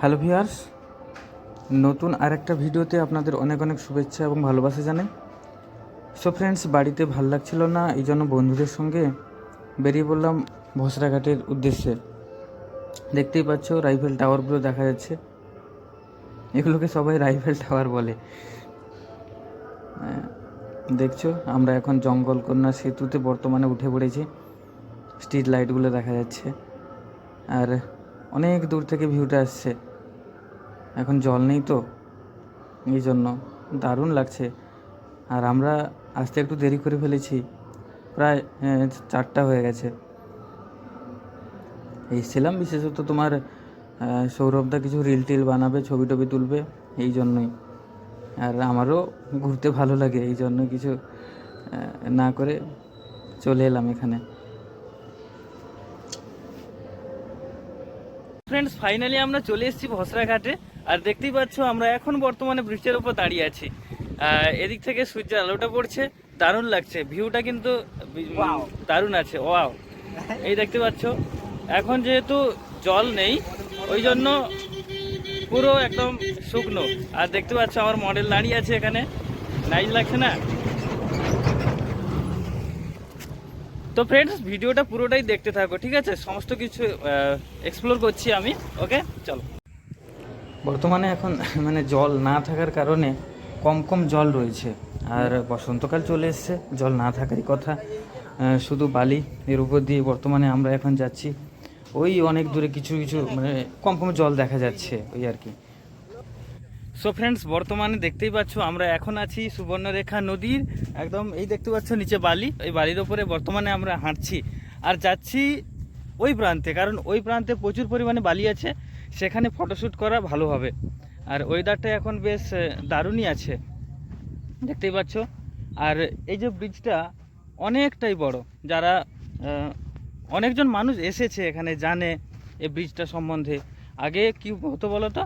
Hello viewers, নতুন আরেকটা ভিডিওতে আপনাদের অনেক অনেক শুভেচ্ছা এবং ভালোবাসা জানাই। সো ফ্রেন্ডস বাড়িতে ভালো লাগছিল না, এই জন্য বন্ধুদের সঙ্গে বেরিয়ে পড়লাম ভসরাঘাটের উদ্দেশ্যে। দেখতেই পাচ্ছ, রাইফেল টাওয়ারগুলো দেখা যাচ্ছে। এগুলোকে সবাই রাইফেল টাওয়ার বলে। দেখছ, আমরা এখন জঙ্গল কন্যা সেতুতে বর্তমানে উঠে পড়েছি। স্ট্রিট লাইটগুলো দেখা যাচ্ছে। আর অনেক দূর থেকে ভিউটা আসছে। এখন জল নেই তো এই জন্য দারুণ লাগছে। আর আমরা আসতে একটু দেরি করে ফেলেছি প্রায় আহ, চারটা হয়ে গেছে। এসেছিলাম বিশেষত তোমার সৌরভদা কিছু রিল টিল বানাবে ছবি টবি তুলবে এই জন্যই। আর আমারও ঘুরতে ভালো লাগে এই জন্য কিছু না করে চলে এলাম এখানে। ফ্রেন্ডস ফাইনালি আমরা চলে এসেছি ভসরা ঘাটে আর দেখতেই পাচ্ছ আমরা এখন বর্তমানে ব্রিজের উপর দাঁড়িয়ে আছি। এদিক থেকে সূর্যের আলোটা পড়ছে দারুণ লাগছে। ভিউটা কিন্তু দারুণ আছে ওয়াও এই দেখতে পাচ্ছ এখন যেহেতু জল নেই ওই জন্য পুরো একদম শুকনো। আর দেখতে পাচ্ছ আমার মডেল দাঁড়িয়ে আছে এখানে। নাইস লাগছে না? তো ফ্রেন্ডস ভিডিওটা পুরোটাই দেখতে থাকো, ঠিক আছে? সমস্ত কিছু এক্সপ্লোর করছি আমি ওকে চলো। বর্তমানে এখন মানে জল না থাকার কারণে কম কম জল রয়েছে। আর বসন্তকাল চলে এসছে, জল না থাকারই কথা। শুধু বালি, এর উপর দিয়ে বর্তমানে আমরা এখন যাচ্ছি। ওই অনেক দূরে কিছু কিছু মানে কম কম জল দেখা যাচ্ছে, ওই আর কি। সো ফ্রেন্ডস বর্তমানে দেখতেই পাচ্ছ, আমরা এখন আছি সুবর্ণরেখা নদীর, একদম এই দেখতে পাচ্ছ নিচে বালি। এই বালির ওপরে বর্তমানে আমরা হাঁটছি আর যাচ্ছি ওই প্রান্তে, কারণ ওই প্রান্তে প্রচুর পরিমাণে বালি আছে, সেখানে ফটোশ্যুট করা ভালো হবে। আর ওয়েদারটা এখন বেশ দারুণই আছে, দেখতেই পাচ্ছ। আর এই যে ব্রিজটা অনেকটাই বড়, যারা অনেকজন মানুষ এসেছে এখানে, জানে এই ব্রিজটা সম্বন্ধে। আগে কি হতো বলো তো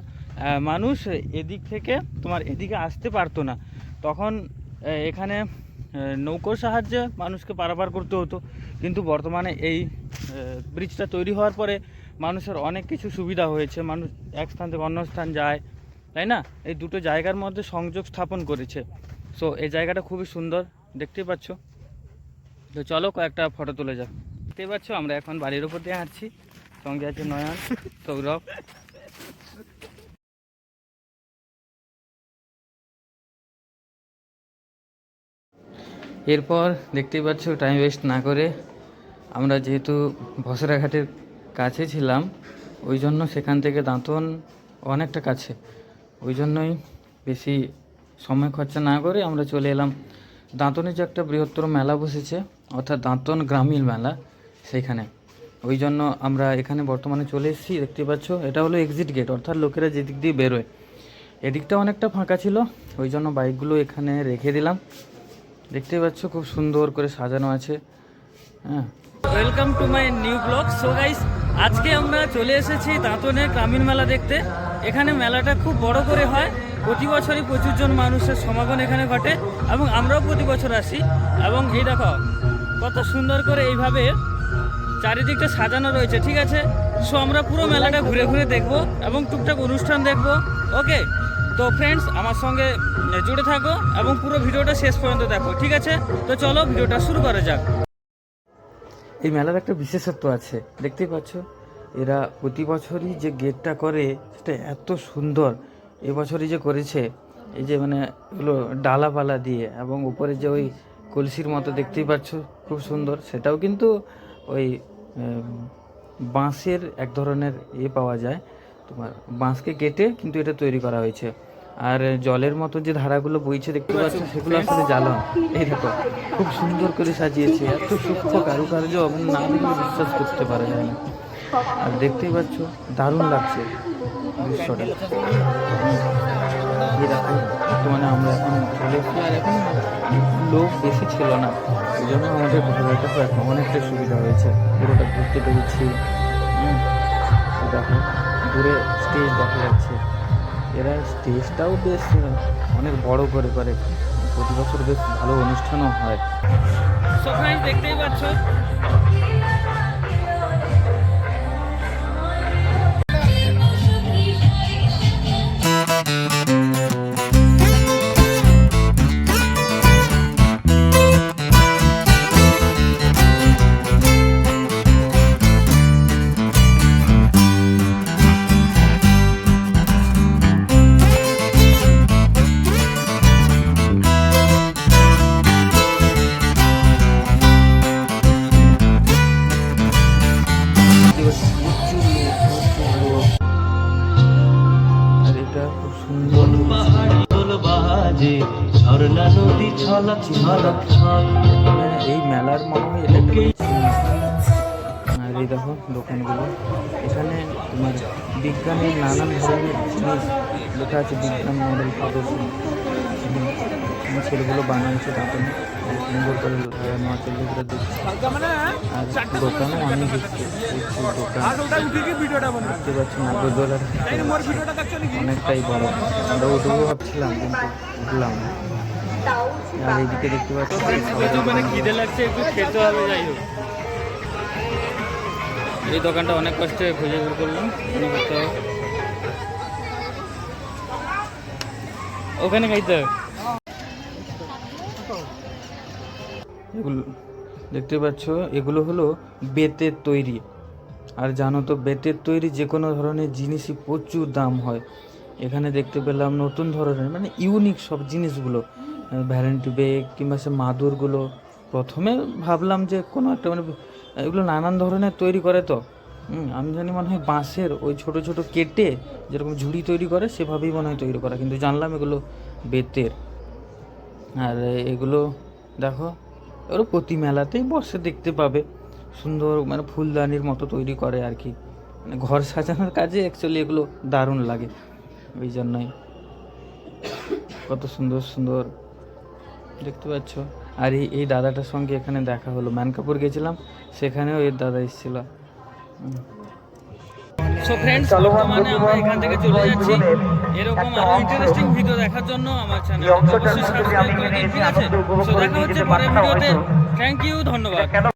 মানুষ এদিক থেকে তোমার এদিকে আসতে পারতো না। তখন এখানে নৌকোর সাহায্যে মানুষকে পারাপার করতে হতো। কিন্তু বর্তমানে এই ব্রিজটা তৈরি হওয়ার পরে মানুষের অনেক কিছু সুবিধা হয়েছে। মানুষ এক স্থান থেকে অন্য স্থান যায়, তাই না? এই দুটো জায়গার মধ্যে সংযোগ স্থাপন করেছে। সো এই জায়গাটা খুবই সুন্দর, দেখতেই পাচ্ছ। তো চলো কয়েকটা ফটো তুলে যাক। দেখতেই পাচ্ছ, আমরা এখন বাড়ির উপর দিয়ে হাঁটছি। সঙ্গে আছে নয়ন, সৌরভ। এরপর দেখতেই পাচ্ছ টাইম ওয়েস্ট না করে আমরা যেহেতু ভসরাঘাটের কাছে ছিলাম, ওই জন্য সেখান থেকে দাঁতন অনেকটা কাছে। ওই জন্যই বেশি সময় খরচা না করে আমরা চলে এলাম। দাঁতনে যে একটা বৃহত্তর মেলা বসেছে, অর্থাৎ দাঁতন গ্রামীণ মেলা সেইখানে। ওই জন্য আমরা এখানে বর্তমানে চলে এসেছি, দেখতে পাচ্ছ, এটা হলো এক্সিট গেট অর্থাৎ লোকেরা যেদিক দিয়ে বেরোয়। এদিকটা অনেকটা ফাঁকা ছিল, ওই জন্য বাইকগুলো এখানে রেখে দিলাম। দেখতেই পাচ্ছ, খুব সুন্দর করে সাজানো আছে। হ্যাঁ। Welcome to my new blog so guys আজকে আমরা চলে এসেছি দাঁতনে গ্রামীণ মেলা দেখতে। এখানে মেলাটা খুব বড় করে হয়। প্রতি বছরই প্রচুর জন মানুষের সমাগম এখানে ঘটে এবং আমরাও প্রতি বছর আসি। এবং এই দেখো, কত সুন্দর করে এইভাবে চারিদিকটা সাজানো রয়েছে, ঠিক আছে? সো আমরা পুরো মেলাটা ঘুরে ঘুরে দেখব এবং টুকটাক অনুষ্ঠান দেখব। ওকে তো ফ্রেন্ডস আমার সঙ্গে জুড়ে থাকো এবং পুরো ভিডিওটা শেষ পর্যন্ত দেখো, ঠিক আছে? তো চলো ভিডিওটা শুরু করা যাক। এই মেলার একটা বিশেষত্ব আছে, দেখতেই পাচ্ছ? এরা প্রতি বছরই যে গেটটা করে, সেটা এত সুন্দর। এবছরই যে করেছে, এই যে মানে এগুলো ডালাপালা দিয়ে এবং উপরে যে ওই কলসির মতো দেখতেই পাচ্ছ, খুব সুন্দর। সেটাও কিন্তু ওই বাঁশের এক ধরনের ইয়ে পাওয়া যায়। তোমার বাঁশকে কেটে কিন্তু এটা তৈরি করা হয়েছে। আর জলের মতো যে ধারাগুলো বইছে দেখতে পাচ্ছ, সেগুলো আসলে জ্বালন। এই দেখো, খুব সুন্দর করে সাজিয়েছে, এত সূক্ষ্ম কারুকার্য মানে না দেখলে বিশ্বাস করতে পারা যায় না। আর দেখতেই পাচ্ছ, দারুণ লাগছে দৃশ্যটা। এই দেখো, বর্তমানে আমরা এখন চলে এসেছি, আর এখন লোক বেশি ছিল না, এই জন্য আমাদের ঘোরাটা এখন অনেকটা সুবিধা হয়েছে। পুরোটা ঘুরতে পেরেছি। দেখো, দূরে স্টেজ দেখা যাচ্ছে। এরা স্টেজটাও বেশ অনেক বড় করে করে। প্রতি বছর বেশ ভালো অনুষ্ঠানও হয়। দেখতেই পাচ্ছ। নদী ছলক ছলক ছল এই মেলার মনে হয় দেখো দোকানগুলো। এখানে তোমার বিজ্ঞানের নানান ধরনের জিনিস লেখা আছে, বিজ্ঞান মডেল প্রদর্শনী ছেলেগুলো বানাইছে তখন সুন্দর করে নেওয়া চলে করে দিচ্ছে আর দোকানও অনেক দোকান। দেখতে পাচ্ছি, নাগরদোলার অনেকটাই বড়। আমরা উঠবো ভাবছিলাম, কিন্তু উঠলাম। আর এইদিকে দেখতে পাচ্ছি খিদে লাগছে একটু খেতে হবে যাই হোক। এই দোকানটা অনেক কষ্টে খুঁজে বের করলাম করতে হবে। ওখানে খাইতে হবে। এগুলো দেখতে পাচ্ছ এগুলো হলো বেতের তৈরি। আর জানো তো বেতের তৈরি যে কোনো ধরনের জিনিসই প্রচুর দাম হয়। এখানে দেখতে পেলাম নতুন ধরনের মানে ইউনিক সব জিনিসগুলো। ভ্যারেন্টি বেগ কিংবা সে মাদুরগুলো প্রথমে ভাবলাম যে কোনো একটা মানে এগুলো নানান ধরনের তৈরি করে তো। আমি জানি মনে হয় বাঁশের ওই ছোট ছোট কেটে যেরকম ঝুড়ি তৈরি করে সেভাবেই মনে হয় তৈরি করা, কিন্তু জানলাম এগুলো বেতের। আর এগুলো দেখো, এগুলো প্রতি মেলাতেই বসে দেখতে পাবে। সুন্দর মানে ফুলদানির মতো তৈরি করে আর কি। মানে ঘর সাজানোর কাজে অ্যাকচুয়ালি এগুলো দারুণ লাগে। ওই জন্যই। কত সুন্দর সুন্দর দেখতে পাচ্ছ? আর এই এই দাদাটার সঙ্গে এখানে দেখা হলো। ম্যানকাপুর গেছিলাম সেখানেও এর দাদা এসেছিল। সো ফ্রেন্ডস বর্তমানে আমরা এখান থেকে চলে যাচ্ছি। এরকম আরও ইন্টারেস্টিং ভিডিও দেখার জন্য আমার চ্যানেল অবশ্যই সাবস্ক্রাইব করে দিন ঠিক আছে? সো দেখা হচ্ছে পরের ভিডিওতে থ্যাংক ইউ ধন্যবাদ।